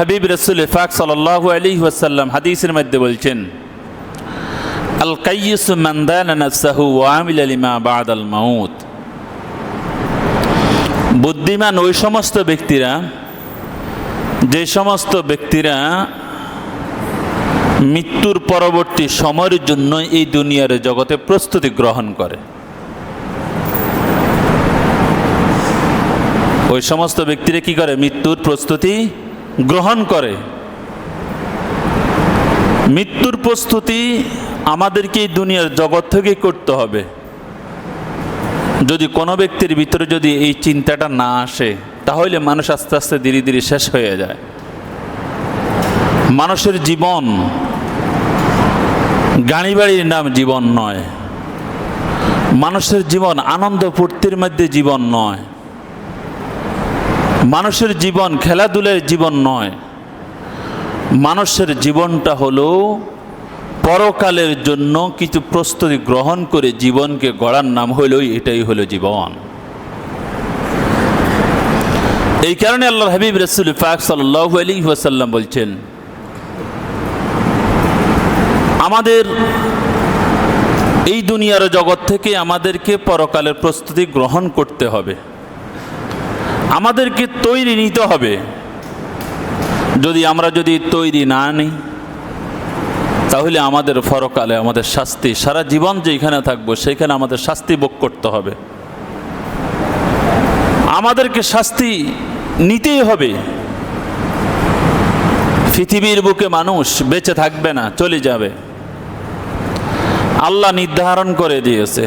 হাবিব রসুল ফাক সাল্লাহ আলী ওয়াসাল্লাম হাদিসের মধ্যে বলছেন আল কাইয়ুস মান্দান নাফসাহু ওয়ামিল আলিমা বাদ আল মাউত। বুদ্ধিমান ওই সমস্ত ব্যক্তিরা, যে সমস্ত ব্যক্তিরা মৃত্যুর পরবর্তী সময়ের জন্য এই দুনিয়ার জগতে প্রস্তুতি গ্রহণ করে। ওই সমস্ত ব্যক্তিরা কি করে? মৃত্যুর প্রস্তুতি গ্রহণ করে। মৃত্যুর প্রস্তুতি আমাদেরকে এই দুনিয়ার জগৎ থেকেই করতে হবে। যদি কোনো ব্যক্তির ভিতরে যদি এই চিন্তাটা না আসে, তাহলে মানুষ আস্তে আস্তে ধীরে ধীরে শেষ হয়ে যায়। মানুষের জীবন গাড়ি বাড়ির নাম জীবন নয়। মানুষের জীবন আনন্দ ফুর্তির মধ্যে জীবন নয়। মানুষের জীবন খেলাধুলার জীবন নয়। মানুষের জীবনটা হলো পরকালের জন্য কিছু প্রস্তুতি গ্রহণ করে জীবনকে গড়ার নাম হইল এটাই হলো জীবন। এই কারণে আল্লাহ হাবিব রসুল ফাক সাল্লাহ আলী ওয়াসাল্লাম বলছেন, আমাদের এই দুনিয়ার জগৎ থেকে আমাদেরকে পরকালের প্রস্তুতি গ্রহণ করতে হবে। আমাদেরকে তৈরি নিতে হবে। যদি আমরা যদি তৈরি না নিই, তাহলে আমাদের ফরকালে আমাদের শাস্তি, সারা জীবন যেখানে থাকব সেখানে আমাদের শাস্তি ভোগ করতে হবে। আমাদেরকে শাস্তি নিতেই হবে। পৃথিবীর বুকে মানুষ বেঁচে থাকবে না, চলে যাবে। আল্লাহ নির্ধারণ করে দিয়েছে।